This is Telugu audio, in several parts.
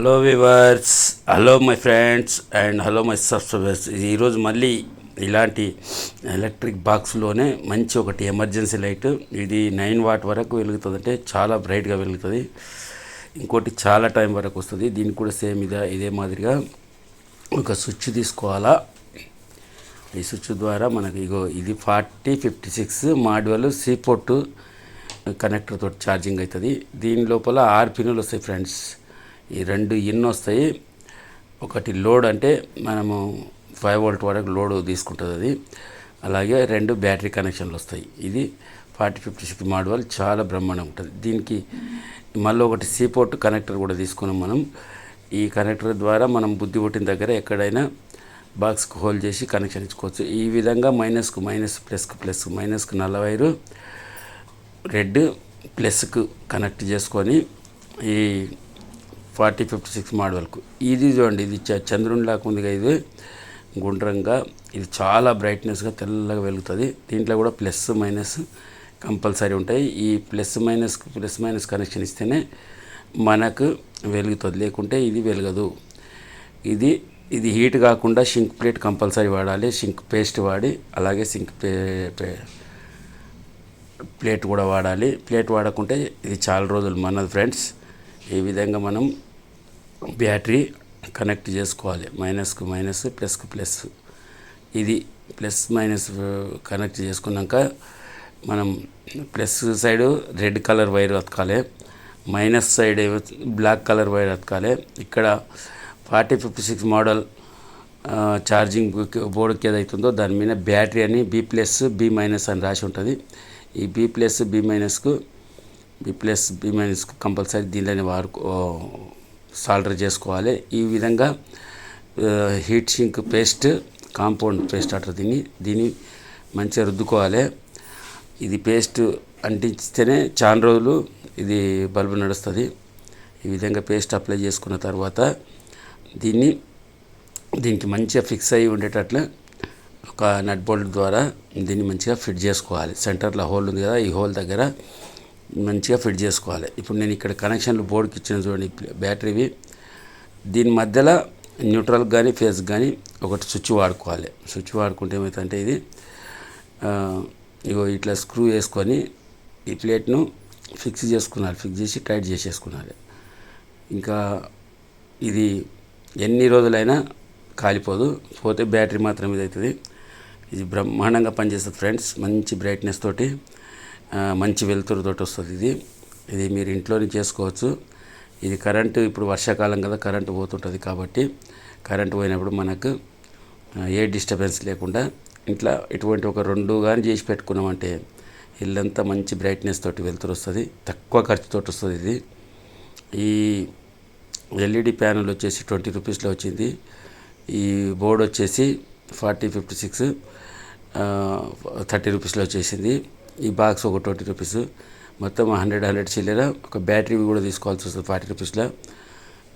Hello viewers hello my friends and hello my subscribers ఈరోజు మళ్ళీ ఇలాంటి ఎలక్ట్రిక్ బాక్స్లోనే మంచి ఒకటి ఎమర్జెన్సీ లైట్. ఇది నైన్ వాట్ వరకు వెలుగుతుంది అంటే చాలా బ్రైట్గా వెలుగుతుంది. ఇంకోటి చాలా టైం వరకు వస్తుంది. దీనికి కూడా సేమ్ ఇదే ఇదే మాదిరిగా ఒక స్విచ్ తీసుకోవాలా? ఈ స్విచ్ ద్వారా మనకి ఇగో ఇది forty fifty six module C port connector తోటి ఛార్జింగ్ అవుతుంది. దీని లోపల ఆరు పిన్నులు వస్తాయి ఫ్రెండ్స్. ఈ రెండు ఇన్ వస్తాయి. ఒకటి లోడ్ అంటే మనము ఫైవ్ వోల్ట్ వరకు లోడ్ తీసుకుంటుంది అది. అలాగే రెండు బ్యాటరీ కనెక్షన్లు వస్తాయి. ఇది ఫార్టీ ఫిఫ్టీ సిక్స్ మోడల్ చాలా బ్రహ్మాండంగా ఉంటుంది. దీనికి మళ్ళీ ఒకటి సీ పోర్ట్ కనెక్టర్ కూడా తీసుకున్నాం మనం. ఈ కనెక్టర్ ద్వారా మనం బుద్ధి పుట్టిన దగ్గర ఎక్కడైనా బాక్స్కి హోల్డ్ చేసి కనెక్షన్ ఇచ్చుకోవచ్చు. ఈ విధంగా మైనస్కు మైనస్ ప్లస్కు ప్లస్ మైనస్కు నల్ల వైరు రెడ్ ప్లస్కు కనెక్ట్ చేసుకొని ఈ ఫార్టీ ఫిఫ్టీ సిక్స్ మోడల్కు. ఇది చూడండి ఇది చ- చంద్రునిలాగా ఉందిగా ఇది. గుండ్రంగా ఇది చాలా బ్రైట్నెస్గా తెల్లగా వెలుగుతుంది. దీంట్లో కూడా ప్లస్ మైనస్ కంపల్సరీ ఉంటాయి. ఈ plus minus plus minus connection ఇస్తేనే మనకు వెలుగుతుంది. లేకుంటే ఇది వెలగదు. ఇది ఇది హీట్ కాకుండా షింక్ ప్లేట్ కంపల్సరీ వాడాలి. షింక్ పేస్ట్ వాడి అలాగే సింక్ పే ప్లేట్ కూడా వాడాలి. ప్లేట్ వాడకుంటే ఇది చాలా రోజులు. మనది ఫ్రెండ్స్ ఈ విధంగా మనం బ్యాటరీ కనెక్ట్ చేసుకోవాలి. మైనస్కు మైనస్ ప్లస్కు ప్లస్. ఇది ప్లస్ మైనస్ కనెక్ట్ చేసుకున్నాక మనం plus side red colour wire అతకాలి. Minus side ఏమో బ్లాక్ కలర్ వైర్ అతకాలి. ఇక్కడ forty fifty six model charging బోర్డుకి ఏదైతుందో దాని మీద బ్యాటరీ అని బి ప్లస్ బి మైనస్ అని రాసి ఉంటుంది. ఈ బి ప్లస్ బి మైనస్కు బి ప్లస్ బి మైనస్కు కంపల్సరీ దీనిలోనే వాడుకో సాల్డర్ చేసుకోవాలి. ఈ విధంగా heat sink paste compound paste అంటారు దీన్ని దీన్ని మంచిగా రుద్దుకోవాలి. ఇది పేస్ట్ అంటిస్తేనే చాలా రోజులు ఇది బల్బు నడుస్తుంది. ఈ విధంగా పేస్ట్ అప్లై చేసుకున్న తర్వాత దీన్ని దీనికి మంచిగా ఫిక్స్ అయ్యి ఉండేటట్లు ఒక నట్ బోల్ట్ ద్వారా దీన్ని మంచిగా ఫిట్ చేసుకోవాలి. సెంటర్లో హోల్ ఉంది కదా ఈ హోల్ దగ్గర మంచిగా ఫిట్ చేసుకోవాలి. ఇప్పుడు నేను ఇక్కడ కనెక్షన్లు బోర్డుకి ఇచ్చిన చూడండి బ్యాటరీవి. దీని మధ్యలో న్యూట్రల్ కానీ ఫేస్ కానీ ఒకటి స్విచ్ వాడుకోవాలి. స్విచ్ వాడుకుంటే ఏమవుతుందంటే ఇది ఇగో ఇట్లా స్క్రూ వేసుకొని ఈ ప్లేట్ను ఫిక్స్ చేసుకున్నారు. ఫిక్స్ చేసి టైట్ చేసేసుకున్నారు. ఇంకా ఇది ఎన్ని రోజులైనా కాలిపోదు. పోతే బ్యాటరీ మాత్రం ఇది అవుతుంది ఇది బ్రహ్మాండంగా పనిచేస్తుంది ఫ్రెండ్స్. మంచి బ్రైట్నెస్ తోటి మంచి వెలుతురుతోటి వస్తుంది ఇది. ఇది మీరు ఇంట్లోనే చేసుకోవచ్చు. ఇది కరెంటు ఇప్పుడు వర్షాకాలం కదా కరెంటు పోతుంటుంది కాబట్టి కరెంటు పోయినప్పుడు మనకు ఏ డిస్టర్బెన్స్ లేకుండా ఇంట్లో ఇటువంటి ఒక రెండు కానీ చేసి పెట్టుకున్నామంటే ఇల్లంతా మంచి బ్రైట్నెస్ తోటి వెలుతురు వస్తుంది తక్కువ ఖర్చుతోటి వస్తుంది ఇది. ఈ ఎల్ఈడి ప్యానల్ వచ్చేసి ట్వంటీ రూపీస్లో వచ్చింది. ఈ బోర్డు వచ్చేసి ఫార్టీ ఫిఫ్టీ సిక్స్ థర్టీ రూపీస్లో వచ్చేసింది. ఈ బాక్స్ ఒక ట్వంటీ రూపీస్. మొత్తం హండ్రెడ్ హండ్రెడ్ చిల్లర. ఒక బ్యాటరీ కూడా తీసుకోవాల్సి వస్తుంది ఫార్టీ రూపీస్లో.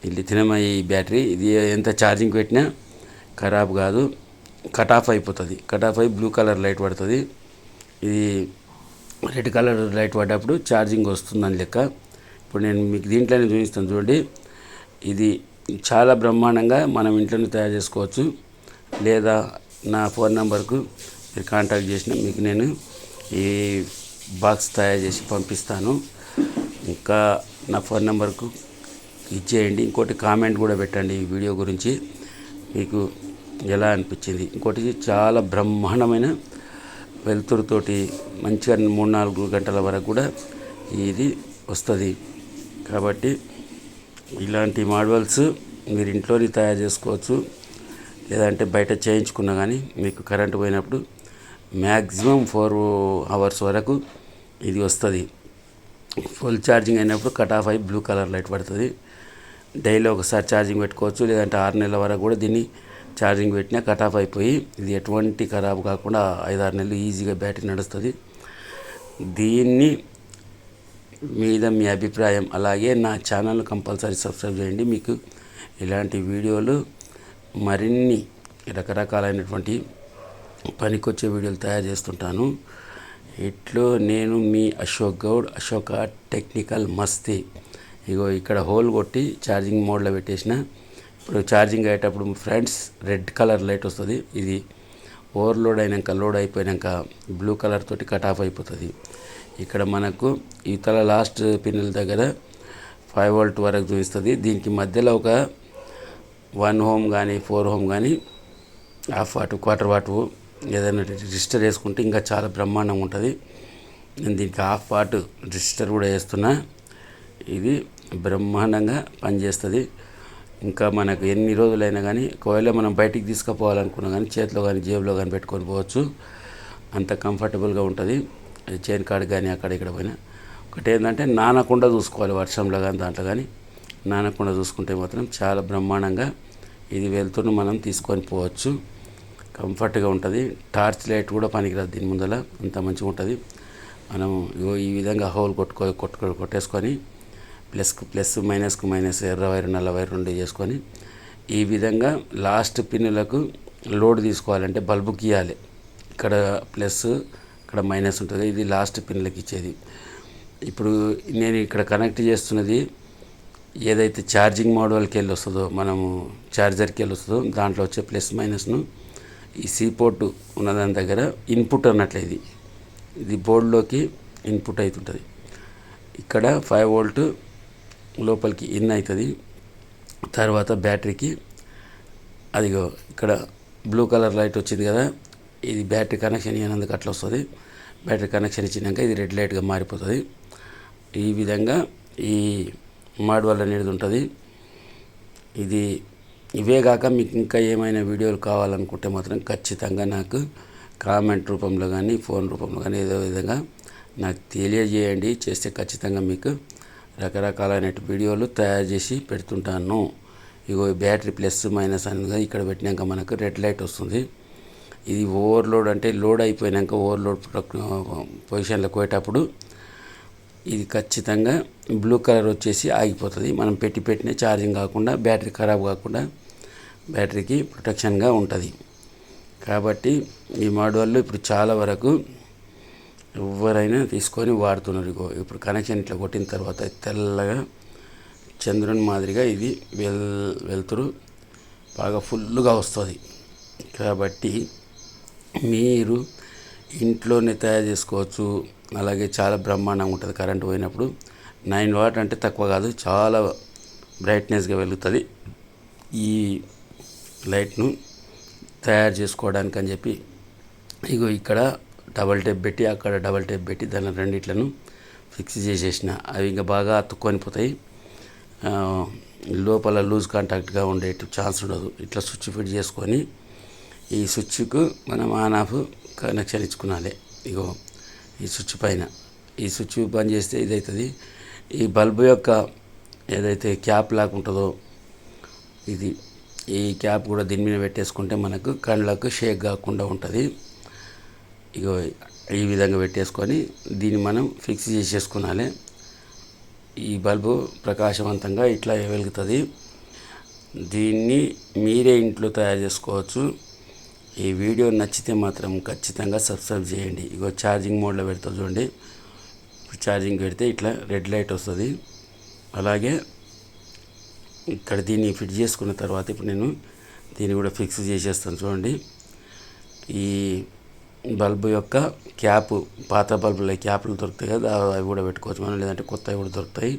ఇది తినమా ఈ బ్యాటరీ. ఇది ఎంత ఛార్జింగ్ పెట్టినా ఖరాబ్ కాదు. కట్ ఆఫ్ అయిపోతుంది. కట్ ఆఫ్ అయి బ్లూ కలర్ లైట్ పడుతుంది. ఇది రెడ్ కలర్ లైట్ పడ్డప్పుడు ఛార్జింగ్ వస్తుందని లెక్క. ఇప్పుడు నేను మీకు దీంట్లోనే చూపిస్తాను చూడండి. ఇది చాలా బ్రహ్మాండంగా మనం ఇంట్లోనే తయారు చేసుకోవచ్చు. లేదా నా ఫోన్ నెంబర్కు మీరు కాంటాక్ట్ చేసిన మీకు నేను ఈ బాక్స్ తయారు చేసి పంపిస్తాను. ఇంకా నా ఫోన్ నెంబర్కు ఇచ్చేయండి. ఇంకోటి కామెంట్ కూడా పెట్టండి ఈ వీడియో గురించి. మీకు ఎలా అనిపించింది? ఇంకోటి చాలా బ్రహ్మాండమైన వెలుతురుతోటి మంచిగా మూడు నాలుగు గంటల వరకు కూడా ఇది వస్తుంది. కాబట్టి ఇలాంటి మోడల్స్ మీరు ఇంట్లోనే తయారు చేసుకోవచ్చు. లేదంటే బయట చేయించుకున్నా కానీ మీకు కరెంటు పోయినప్పుడు మ్యాక్సిమం ఫోర్ అవర్స్ వరకు ఇది వస్తుంది. ఫుల్ ఛార్జింగ్ అయినప్పుడు కట్ ఆఫ్ అయ్యి బ్లూ కలర్ లైట్ పడుతుంది. డైలీ ఒకసారి ఛార్జింగ్ పెట్టుకోవచ్చు లేదంటే ఆరు నెలల వరకు కూడా దీన్ని ఛార్జింగ్ పెట్టినా కట్ ఆఫ్ అయిపోయి ఇది ఎటువంటి ఖరాబ్ కాకుండా ఐదారు నెలలు ఈజీగా బ్యాటరీ నడుస్తుంది. దీన్ని మీద మీ అభిప్రాయం అలాగే నా ఛానల్ కంపల్సరీ సబ్స్క్రైబ్ చేయండి. మీకు ఇలాంటి వీడియోలు మరిన్ని రకరకాలైనటువంటి పనికొచ్చే వీడియోలు తయారు చేస్తుంటాను. ఇట్లో నేను మీ అశోక్ గౌడ్ అశోక టెక్నికల్ మస్తీ. ఇగో ఇక్కడ హోల్ కొట్టి ఛార్జింగ్ మోడ్లో పెట్టేసిన. ఇప్పుడు ఛార్జింగ్ అయ్యేటప్పుడు ఫ్రెండ్స్ రెడ్ కలర్ లైట్ వస్తుంది. ఇది ఓవర్లోడ్ అయినాక లోడ్ అయిపోయాక బ్లూ కలర్ తోటి కట్ ఆఫ్ అయిపోతుంది. ఇక్కడ మనకు ఇతర లాస్ట్ పిన్నుల దగ్గర ఫైవ్ వోల్ట్ వరకు చూపిస్తుంది. దీనికి మధ్యలో ఒక వన్ హోమ్ కానీ ఫోర్ హోమ్ కానీ హాఫ్ వాట్ క్వార్టర్ వాట్ ఏదైనా రిజిస్టర్ వేసుకుంటే ఇంకా చాలా బ్రహ్మాండంగా ఉంటుంది. నేను దీనికి హాఫ్ పార్ట్ రిజిస్టర్ కూడా వేస్తున్నా ఇది బ్రహ్మాండంగా పనిచేస్తుంది. ఇంకా మనకు ఎన్ని రోజులైనా కానీ ఒకవేళ మనం బయటికి తీసుకుపోవాలనుకున్నా కానీ చేతిలో కానీ జేబులో కానీ పెట్టుకొని పోవచ్చు. అంత కంఫర్టబుల్గా ఉంటుంది. చైన్ కార్డ్ కానీ అక్కడ ఇక్కడ పోయినా. ఒకటి ఏంటంటే నానకుండా చూసుకోవాలి వర్షంలో కానీ దాంట్లో కానీ నానకుండా చూసుకుంటే మాత్రం చాలా బ్రహ్మాండంగా ఇది వెళ్తున్న మనం తీసుకొని పోవచ్చు. కంఫర్ట్గా ఉంటుంది. టార్చ్ లైట్ కూడా పనికిరాదు దీని ముందర అంత మంచిగా ఉంటుంది. మనం ఈ విధంగా హోల్ కొట్టుకో కొట్టుకో కొట్టేసుకొని ప్లస్కు ప్లస్ మైనస్కు మైనస్ ఎర్ర వైర్ నల్ల వైర్ రెండు చేసుకొని ఈ విధంగా లాస్ట్ పిన్నులకు లోడ్ తీసుకోవాలంటే బల్బుకి ఇవ్వాలి ఇక్కడ ప్లస్ ఇక్కడ మైనస్ ఉంటుంది. ఇది లాస్ట్ పిన్నులకు ఇచ్చేది. ఇప్పుడు నేను ఇక్కడ కనెక్ట్ చేస్తున్నది ఏదైతే ఛార్జింగ్ మోడల్కి వెళ్ళి వస్తుందో మనము ఛార్జర్కి వెళ్ళి వస్తుందో దాంట్లో వచ్చే ప్లస్ మైనస్ను ఈ సీ పోర్టు ఉన్నదాని దగ్గర ఇన్పుట్ అన్నట్లే ఇది. ఇది బోర్డులోకి ఇన్పుట్ అవుతుంటుంది ఇక్కడ ఫైవ్ వోల్ట్ లోపలికి ఇన్ అవుతుంది తర్వాత బ్యాటరీకి అదిగో ఇక్కడ బ్లూ కలర్ లైట్ వచ్చింది కదా ఇది బ్యాటరీ కనెక్షన్ ఇవ్వనందుకు అట్లా వస్తుంది. బ్యాటరీ కనెక్షన్ ఇచ్చినాక ఇది రెడ్ లైట్గా మారిపోతుంది. ఈ విధంగా ఈ మాడ్వల్ అనేది ఉంటుంది ఇది ఇవే కాక మీకు ఇంకా ఏమైనా వీడియోలు కావాలనుకుంటే మాత్రం ఖచ్చితంగా నాకు కామెంట్ రూపంలో కానీ ఫోన్ రూపంలో కానీ ఏదో విధంగా నాకు తెలియజేయండి. చేస్తే ఖచ్చితంగా మీకు రకరకాలైన వీడియోలు తయారు చేసి పెడుతుంటాను. ఇగో బ్యాటరీ ప్లస్ మైనస్ అనేది ఇక్కడ పెట్టినాక మనకు రెడ్ లైట్ వస్తుంది. ఇది ఓవర్లోడ్ అంటే లోడ్ అయిపోయినాక ఓవర్లోడ్ పొజిషన్లోకి పోయేటప్పుడు ఇది ఖచ్చితంగా బ్లూ కలర్ వచ్చేసి ఆగిపోతుంది. మనం పెట్టి పెట్టిన ఛార్జింగ్ కాకుండా బ్యాటరీ ఖరాబ్ కాకుండా బ్యాటరీకి ప్రొటెక్షన్గా ఉంటుంది. కాబట్టి ఈ మాడ్యూల్లో ఇప్పుడు చాలా వరకు ఎవరైనా తీసుకొని వాడుతున్నారు. ఇగో ఇప్పుడు కనెక్షన్ ఇట్లా కొట్టిన తర్వాత తెల్లగా చంద్రుని మాదిరిగా ఇది వెల్ వెలుతురు బాగా ఫుల్గా వస్తుంది. కాబట్టి మీరు ఇంట్లోనే తయారు చేసుకోవచ్చు. అలాగే చాలా బ్రహ్మాండంగా ఉంటుంది కరెంట్ పోయినప్పుడు. నైన్ వాట్ అంటే తక్కువ కాదు చాలా బ్రైట్నెస్గా వెలుగుతుంది. ఈ లైట్ను తయారు చేసుకోవడానికి అని చెప్పి ఇగో ఇక్కడ డబల్ టేప్ పెట్టి అక్కడ డబల్ టేప్ పెట్టి దాని రెండిట్లను ఫిక్స్ చేసేసిన. అవి ఇంకా బాగా అతుక్కొని పోతాయి. లోపల లూజ్ కాంటాక్ట్గా ఉండే ఛాన్స్ ఉండదు. ఇట్లా స్విచ్ ఫిట్ చేసుకొని ఈ స్విచ్కు మనం ఆన్ ఆఫ్ కనెక్షన్ ఇచ్చుకునాలి. ఇగో ఈ స్విచ్ పైన. ఈ స్విచ్ బంద్ చేస్తే ఇదవుతుంది ఈ బల్బు యొక్క ఏదైతే క్యాప్ లాగా ఉంటుందో ఇది ఈ క్యాప్ కూడా దీని మీద పెట్టేసుకుంటే మనకు కళ్ళకు షేక్ కాకుండా ఉంటుంది. ఇగో ఈ విధంగా పెట్టేసుకొని దీన్ని మనం ఫిక్స్ చేసేసుకునాలి. ఈ బల్బు ప్రకాశవంతంగా ఇట్లా వెలుగుతుంది. దీన్ని మీరే ఇంట్లో తయారు చేసుకోవచ్చు. ఈ వీడియో నచ్చితే మాత్రం ఖచ్చితంగా సబ్స్క్రైబ్ చేయండి. ఇగో ఛార్జింగ్ మోడ్లో పెడతా చూడండి. ఛార్జింగ్ పెడితే ఇట్లా రెడ్ లైట్ వస్తుంది. అలాగే ఇక్కడ దీన్ని ఫిట్ చేసుకున్న తర్వాత ఇప్పుడు నేను దీన్ని కూడా ఫిక్స్ చేసేస్తాను చూడండి. ఈ బల్బు యొక్క క్యాప్ పాత బల్బుల క్యాప్లు దొరుకుతాయి కదా అవి కూడా పెట్టుకోవచ్చు మనం లేదంటే కొత్తవి కూడా దొరుకుతాయి.